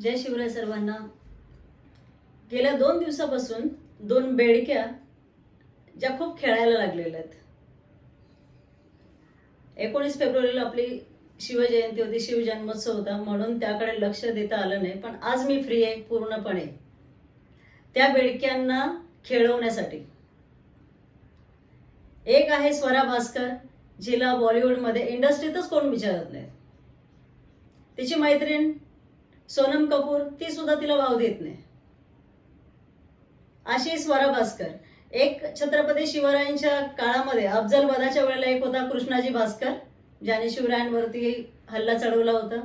जय शिवराय सर्वांना. गेल्या दोन दिवसापासून दोन बेडक्या ज्या खूप खेळायला लागलेल्या आहेत. एकोणीस फेब्रुवारीला आपली शिवजयंती होती शिवजन्मोत्सव होता म्हणून त्याकडे लक्ष देता आलं नाही पण आज मी फ्री आहे पूर्णपणे. त्या बेडक्यांना खेळवण्यासाठी. एक आहे स्वरा भास्कर जिला बॉलिवूडमध्ये इंडस्ट्रीतच कोण विचारत नाही. तिची मैत्रीण सोनम कपूर ती सुद्धा तिला भाव देत नाही. अशी स्वरा भास्कर एक छत्रपती शिवरायांच्या काळामध्ये अफजल वधाच्या वेळेला एक होता कृष्णाजी भास्कर ज्याने शिवरायांवरती हल्ला चढवला होता.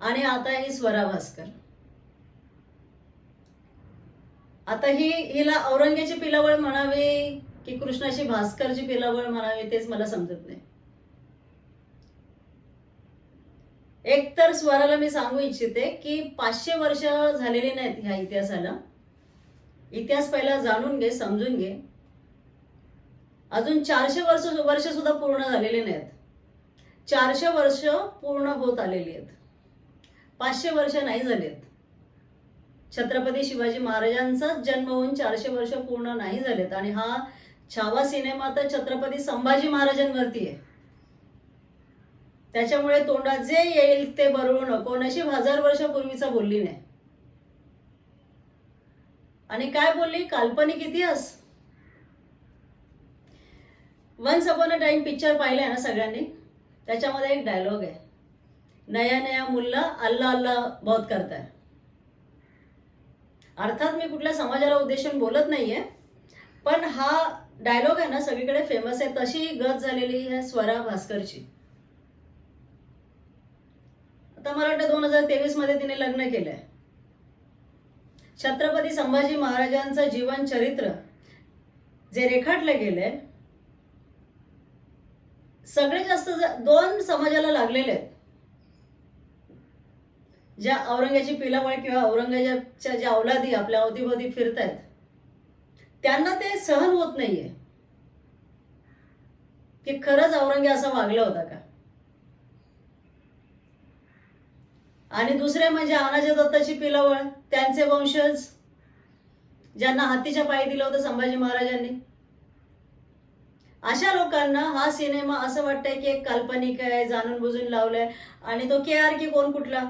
आणि आता ही स्वरा भास्कर आता ही हिला औरंग्याची पिलावळ म्हणावी की कृष्णाची भास्करची पिलावळ म्हणावी तेच मला समजत नाही. एक तर स्वराला मी सांगू इच्छिते की पाचशे वर्ष झालेली नाहीत ह्या इतिहासाला. इतिहास पहिला जाणून घे समजून घे. अजून चारशे वर्ष वर्ष सुद्धा पूर्ण झालेले नाहीत. चारशे वर्ष पूर्ण होत आलेली आहेत. पाचशे वर्ष नाही झालेत. छत्रपती शिवाजी महाराजांचाच जन्म होऊन चारशे वर्ष पूर्ण नाही झालेत. आणि हा छावा सिनेमा तर छत्रपती संभाजी महाराजांवरती आहे. त्याच्यामुळे तोंडात जे येईल ते बरळू नको नशीब हजार वर्षापूर्वीचा बोलली नाही. आणि काय बोलली? काल्पनिक इतिहास. Once upon a time picture पाहिलाय ना सगळ्यांनी? त्याच्यामध्ये एक डायलॉग आहे. नया नया मुल्ला अल्ला अल्ला बहुत करताय. अर्थात मी कुठल्या समाजाला उद्देशून बोलत नाहीये पण हा डायलॉग आहे ना सगळीकडे फेमस आहे. तशी गत झालेली आहे स्वरा भास्करची. आता मला वाटतं दोन हजार तेवीसमध्ये तिने लग्न केलंय. छत्रपती संभाजी महाराजांचं जीवन चरित्र जे रेखाटलं गेलंय सगळे जास्त दोन समाजाला लागलेले आहेत. ज्या औरंगाची पिलावळ किंवा औरंगजेबच्या ज्या अवलादी आपल्या अवतीभोवती फिरतायत त्यांना ते सहन होत नाहीये. की खरंच औरंगे असा वागला होता का? आणि दुसरे म्हणजे अनाजी दत्ताची पिलावळ त्यांचे वंशज ज्यांना हत्तीच्या पायी दिलं होतं संभाजी महाराजांनी. अशा लोकांना हा सिनेमा असं वाटतंय की एक काल्पनिक आहे जाणून बुजून लावलाय. आणि तो के आर की कोण कुठला?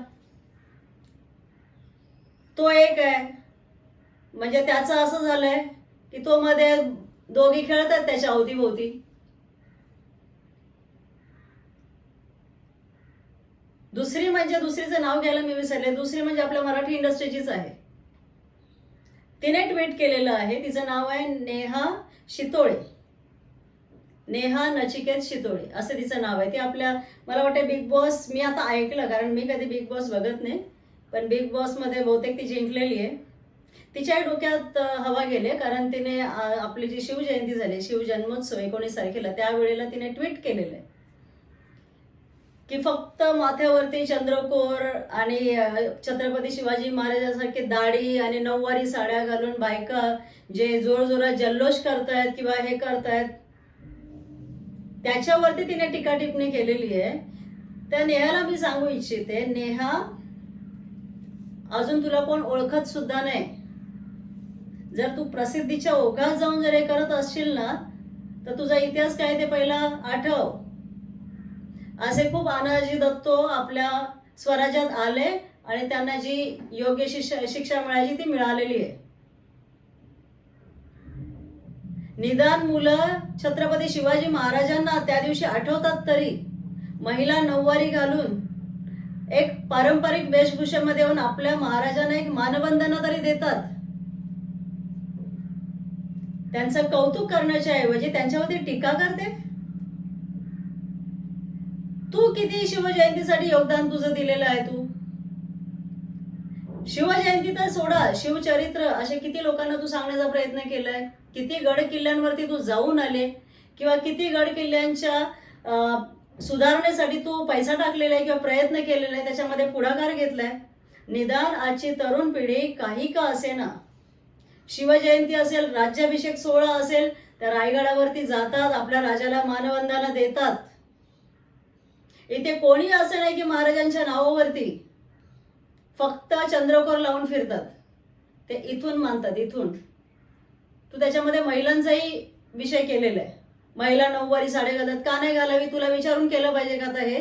तो एक आहे. म्हणजे त्याचं असं झालंय की तो मध्ये दोघी खेळतात त्याच्या अवतीभोवती. दुसरी म्हणजे दुसरीचं नाव घ्यायला मी विसरले. दुसरी म्हणजे आपल्या मराठी इंडस्ट्रीचीच आहे. तिने ट्विट केलेलं आहे. तिचं नाव आहे नेहा शितोळे. नेहा नचिकेत शितोळे. असं तिचं नाव आहे. ती आपल्या मला वाटतं बिग बॉस मी आता ऐकलं कारण मी कधी बिग बॉस बघत नाही. पण बिग बॉसमध्ये बहुतेक ती जिंकलेली आहे. तिच्याही डोक्यात हवा गेले कारण तिने आपली जी शिवजयंती झाली शिवजन्मोत्सव एकोणीस तारखेला त्यावेळेला तिने ट्विट केलेलं आहे. की फक्त माथ्यावरती चंद्रकोर आणि छत्रपती शिवाजी महाराजांसारखे दाढी आणि नऊवारी साड्या घालून बायका जे जोरजोरात जल्लोष करतायत किंवा हे करतायत त्याच्यावरती तिने टीका टिप्पणी केलेली आहे. त्या नेहाला मी सांगू इच्छिते नेहा अजून तुला कोण ओळखत सुद्धा नाही. जर तू प्रसिद्धीच्या ओघात जाऊन जर हे करत असशील ना तर तुझा इतिहास काय ते पहिला आठव. असे खूप अनाजी दत्तो आपल्या स्वराज्यात आले आणि त्यांना जी योग्य शिक्षा शिक्षा मिळायची ती मिळालेली आहे. निदान मुलं छत्रपती शिवाजी महाराजांना त्या दिवशी आठवतात तरी महिला नऊवारी घालून एक पारंपरिक वेशभूषेमध्ये येऊन आपल्या महाराजांना एक मानवंदना तरी देतात. त्यांचं कौतुक करण्याच्या ऐवजी त्यांच्यावरती टीका करते? तू किती शिवजयंतीसाठी योगदान तुझं दिलेलं आहे तू? शिवजयंती तर सोडा शिवचरित्र असे किती लोकांना तू सांगण्याचा प्रयत्न केलाय? किती गड किल्ल्यांवरती तू जाऊन आले? किंवा किती गड किल्ल्यांच्या सुधारणेसाठी तू पैसा टाकलेला आहे किंवा प्रयत्न केलेला आहे त्याच्यामध्ये पुढाकार घेतलाय? निदान आजची तरुण पिढी काही का असेना? शिवजयंती असेल राज्याभिषेक सोहळा असेल त्या रायगडावरती जातात आपल्या राजाला मानवंदना देतात. इथे कोणी असं नाही की महाराजांच्या नावावरती फक्त चंद्रकोर लावून फिरतात. ते इथून मानतात इथून. तू त्याच्यामध्ये महिलांचाही विषय केलेला आहे. महिला नऊवारी साडे घालतात. का नाही घालावी? तुला विचारून केलं पाहिजे का आता हे?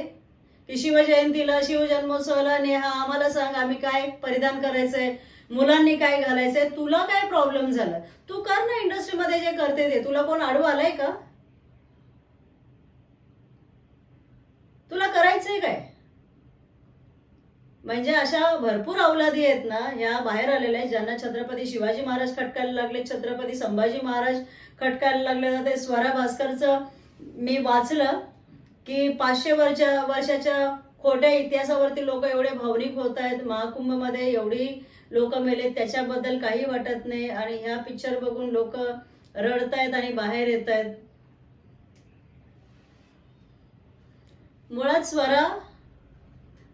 की शिवजयंतीला शिवजन्मोत्सवाला नेहा आम्हाला सांग आम्ही काय परिधान करायचंय? मुलांनी काय घालायचंय? तुला काय प्रॉब्लेम झाला? तू कर ना इंडस्ट्रीमध्ये जे करते ते. तुला कोण आडू आलाय का? तुला करायचंय काय? म्हणजे अशा भरपूर अवलादी आहेत ना ह्या बाहेर आलेल्या आहेत ज्यांना छत्रपती शिवाजी महाराज खटकायला लागले छत्रपती संभाजी महाराज खटकायला लागले जाते स्वरा भास्करचं मी वाचलं की पाचशे वर्षा वर्षाच्या खोट्या इतिहासावरती लोक एवढे भावनिक होत आहेत महाकुंभमध्ये एवढी लोक मेले त्याच्याबद्दल काही वाटत नाही आणि ह्या पिक्चर बघून लोक रडतायत आणि बाहेर येत आहेत मुळात स्वरा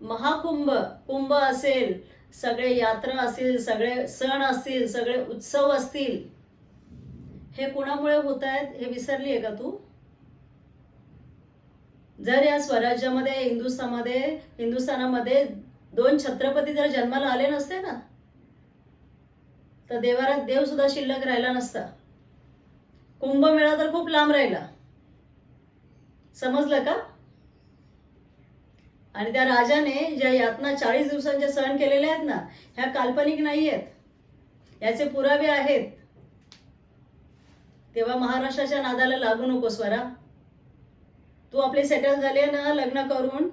महाकुंभ कुंभ असेल सगळे यात्रा असतील सगळे सण असतील सगळे उत्सव असतील हे कुणामुळे होत आहेत हे विसरली आहे का तू? जर या स्वराज्यामध्ये हिंदुस्थामध्ये हिंदुस्थानामध्ये दोन छत्रपती जर जन्माला आले नसते ना तर देवारात देव सुद्धा शिल्लक राहिला नसता. कुंभमेळा तर खूप लांब राहिला. समजलं का? आणि त्या राजाने ज्या यातना चाळीस दिवसांचे सहन केलेले आहेत ना ह्या काल्पनिक नाही आहेत याचे पुरावे आहेत. तेव्हा महाराष्ट्राच्या नादाला लागू नको स्वरा तू आपली सेटल झाले ना लग्न करून?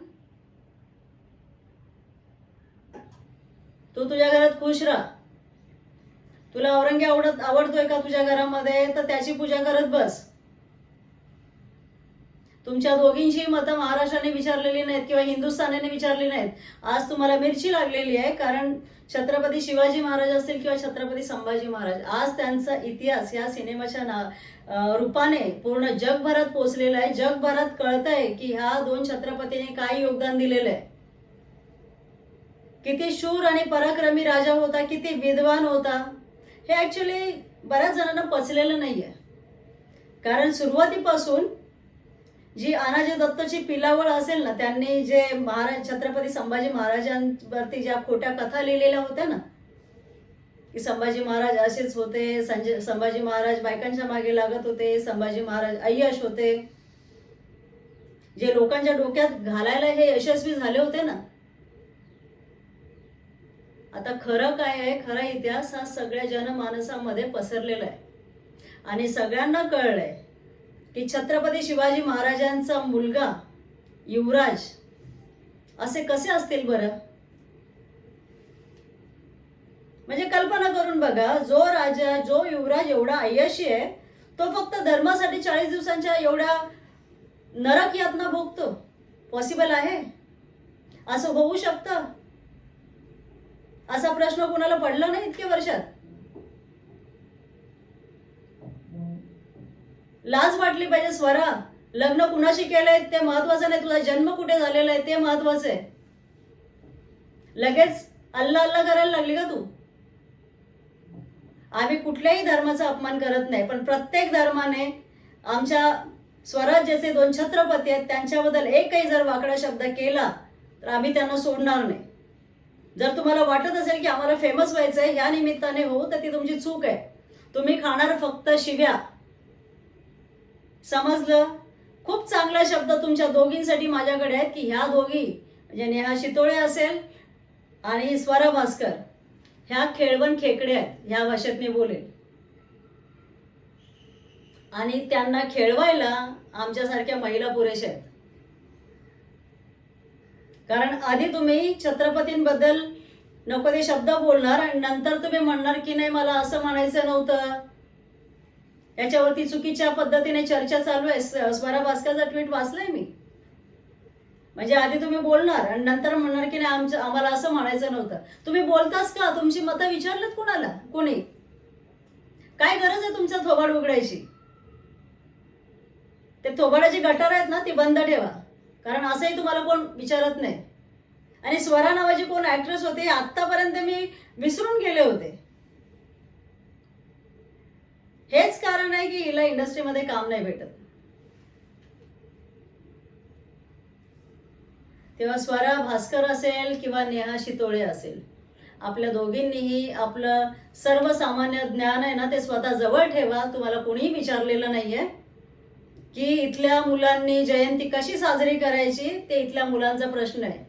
तू तुझ्या घरात खुश राहा. तुला औरंगी आवडत आवडतोय का तुझ्या घरामध्ये? तर त्याची पूजा करत बस. तुमच्या दोघींची मतं महाराष्ट्राने विचारलेली नाहीत किंवा हिंदुस्थानाने विचारली नाहीत. आज तुम्हाला मिरची लागलेली आहे कारण छत्रपती शिवाजी महाराज असतील किंवा छत्रपती संभाजी महाराज. आज त्यांचा इतिहास या सिनेमाच्या ना रूपाने पूर्ण जगभरात पोहोचलेला आहे. जगभरात कळत आहे की ह्या दोन छत्रपतीने काय योगदान दिलेलं आहे. किती शूर आणि पराक्रमी राजा होता किती विद्वान होता. हे ऍक्च्युली बऱ्याच जणांना पचलेलं नाहीये. कारण सुरुवातीपासून जी अनाजी दत्तची पिलावळ असेल ना त्यांनी जे महाराज छत्रपती संभाजी महाराजांवरती ज्या खोट्या कथा लिहिलेल्या होत्या ना की संभाजी महाराज असेच होते संजय संभाजी महाराज बायकांच्या मागे लागत होते संभाजी महाराज अय्यश होते. जे लोकांच्या डोक्यात घालायला हे यशस्वी झाले होते ना. आता खरं काय आहे खरा इतिहास हा सगळ्या जनमानसामध्ये पसरलेला आहे. आणि सगळ्यांना कळलंय. की छत्रपती शिवाजी महाराजांचा मुलगा युवराज असे कसे असतील बरं? म्हणजे कल्पना करून बघा जो राजा जो युवराज एवढा आयशी आहे तो फक्त धर्मासाठी चाळीस दिवसांच्या एवढ्या नरक यातना भोगतो. पॉसिबल आहे? असं होऊ शकतं? असा प्रश्न कुणाला पडला नाही इतक्या वर्षात? लाज वाटली पाहिजे स्वरा. लग्न कुणाशी केलंय ते महत्वाचं नाही. तुझा जन्म कुठे झालेला आहे ते महत्वाचं आहे. लगेच अल्ला अल्ला करायला लागली का तू? आम्ही कुठल्याही धर्माचा अपमान करत नाही पण प्रत्येक धर्माने आमच्या स्वराज्याचे दोन छत्रपती आहेत त्यांच्याबद्दल एकही जर वाकडा शब्द केला तर आम्ही त्यांना सोडणार नाही. जर तुम्हाला वाटत असेल की आम्हाला फेमस व्हायचंय या निमित्ताने हो तर ती तुमची चूक आहे. तुम्ही खाणार फक्त शिव्या. समजलं? खूप चांगला शब्द तुमच्या दोघींसाठी माझ्याकडे आहेत की ह्या दोघी म्हणजे नेहा शितोळे असेल आणि स्वरा भास्कर ह्या खेळवण खेकडे आहेत ह्या भाषेत मी बोलेल आणि त्यांना खेळवायला आमच्यासारख्या महिला पुरेशा आहेत. कारण आधी तुम्ही छत्रपतींबद्दल नको ते शब्द बोलणार आणि नंतर तुम्ही म्हणणार की नाही मला असं म्हणायचं नव्हतं. याच्यावरती चुकीच्या पद्धतीने चर्चा चालू आहे. स्वरा भास्करचा ट्विट वाचलाय मी. म्हणजे आधी तुम्ही बोलणार आणि नंतर म्हणणार की नाही आमचं आम्हाला असं म्हणायचं नव्हतं. तुम्ही बोलताच का? तुमची मतं विचारलेत कोणाला? कोणी? काय गरज आहे तुमचा थोबाड उघडायची? ते थोबाडाची गटार आहेत ना ती बंद ठेवा. कारण असंही तुम्हाला कोण विचारत नाही. आणि स्वरा नावाची कोण ऍक्ट्रेस होते आतापर्यंत मी विसरून गेले होते. हेच कारण आहे की हिला इंडस्ट्रीमध्ये काम नाही भेटत. तेव्हा स्वरा भास्कर असेल किंवा नेहा शितोळे असेल आपल्या दोघींनीही आपलं सर्वसामान्य ज्ञान आहे ना ते स्वतः जवळ ठेवा. तुम्हाला कोणीही विचारलेलं नाहीये की इथल्या मुलांनी जयंती कशी साजरी करायची ते इथल्या मुलांचा प्रश्न आहे.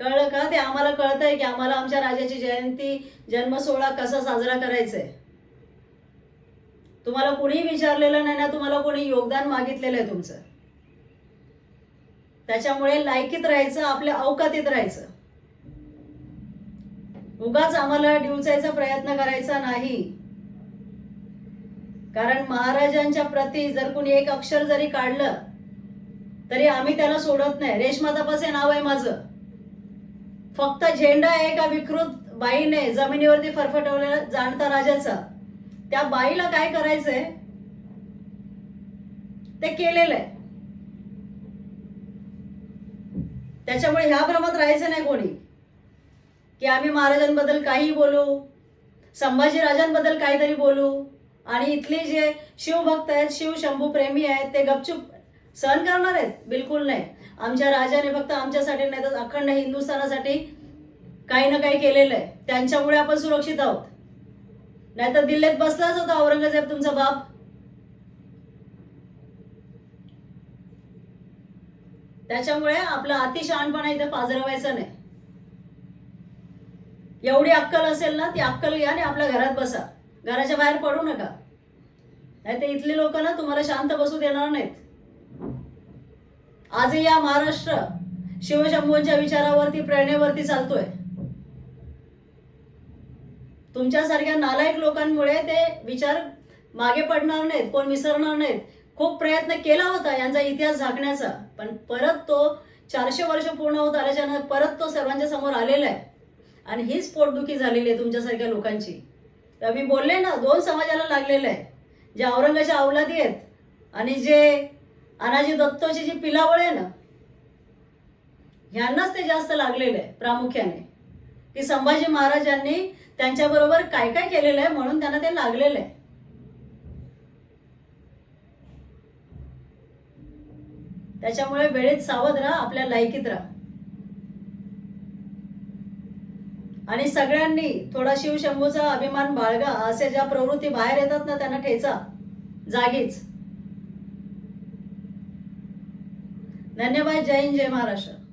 कळलं का? ते आम्हाला कळतंय की आम्हाला आमच्या राजाची जयंती जन्म सोहळा कसा साजरा करायचा आहे तुम्हाला कोणी विचारलेलं नाही ना तुम्हाला कोणी योगदान मागितलेलं आहे तुमचं. त्याच्यामुळे लायकीत राहायचं आपल्या अवकातीत राहायचं. उगाच आम्हाला डिवचायचा प्रयत्न करायचा नाही. कारण महाराजांच्या प्रती जर कुणी एक अक्षर जरी काढलं तरी आम्ही त्याला सोडत नाही. रेशमा तपासे नाव आहे माझं. फक्त झेंडा आहे एका विकृत? बाईने जमिनीवरती फरफटवलेला जाणता राजाचा. त्या बाईला काय करायचंय? ते केलेलं आहे. त्याच्यामुळे ह्या भ्रमात राहायचं नाही कोणी. की आम्ही महाराजांबद्दल काही बोलू संभाजी राजांबद्दल काहीतरी बोलू आणि इथले जे शिवभक्त आहेत शिव शंभू प्रेमी आहेत ते गपचूप सहन करणार आहेत? बिलकुल नाही. आमच्या राजाने फक्त आमच्यासाठी नाही तर अखंड हिंदुस्थानासाठी काही ना काही केलेलं आहे. त्यांच्यामुळे आपण सुरक्षित आहोत. नाहीतर दिल्लीत बसलाच होता औरंगजेब तुमचा बाप. त्याच्यामुळे आपलं अतिशहानपणा इथे पाजरवायचं नाही. एवढी अक्कल असेल ना ती अक्कल घ्या आणि आपल्या घरात बसा. घराच्या बाहेर पडू नका. नाही तर इथली लोक ना तुम्हाला शांत बसू देणार नाहीत. आज या महाराष्ट्र शिवशंभूंच्या विचारावरती प्रेरणेवरती चालतोय. तुमच्यासारख्या नालायक लोकांमुळे ते विचार मागे पडणार नाहीत कोण विसरणार नाहीत. खूप प्रयत्न केला होता यांचा इतिहास झाकण्याचा पण परत तो चारशे वर्ष पूर्ण होत आल्याच्यानंतर परत तो सर्वांच्या समोर आलेला आहे. आणि हीच पोटदुखी झालेली आहे तुमच्यासारख्या लोकांची. तर मी बोलले ना दोन समाजाला लागलेलं आहे. जे औरंगाच्या अवलादी आहेत आणि जे अनाजी दत्तोची जी पिलावळ आहे ना ह्यांनाच ते जास्त लागलेलं आहे प्रामुख्याने. की संभाजी महाराजांनी त्यांच्याबरोबर काय काय केलेलं आहे म्हणून त्यांना ते लागलेलं आहे. त्याच्यामुळे वेळेत सावध राहा आपल्या लायकीत राहा. आणि सगळ्यांनी थोडा शिवशंभूचा अभिमान बाळगा असे ज्या प्रवृत्ती बाहेर येतात ना त्यांना ठेचा जागीच. धन्यवाद. जय हिंद जय महाराष्ट्र.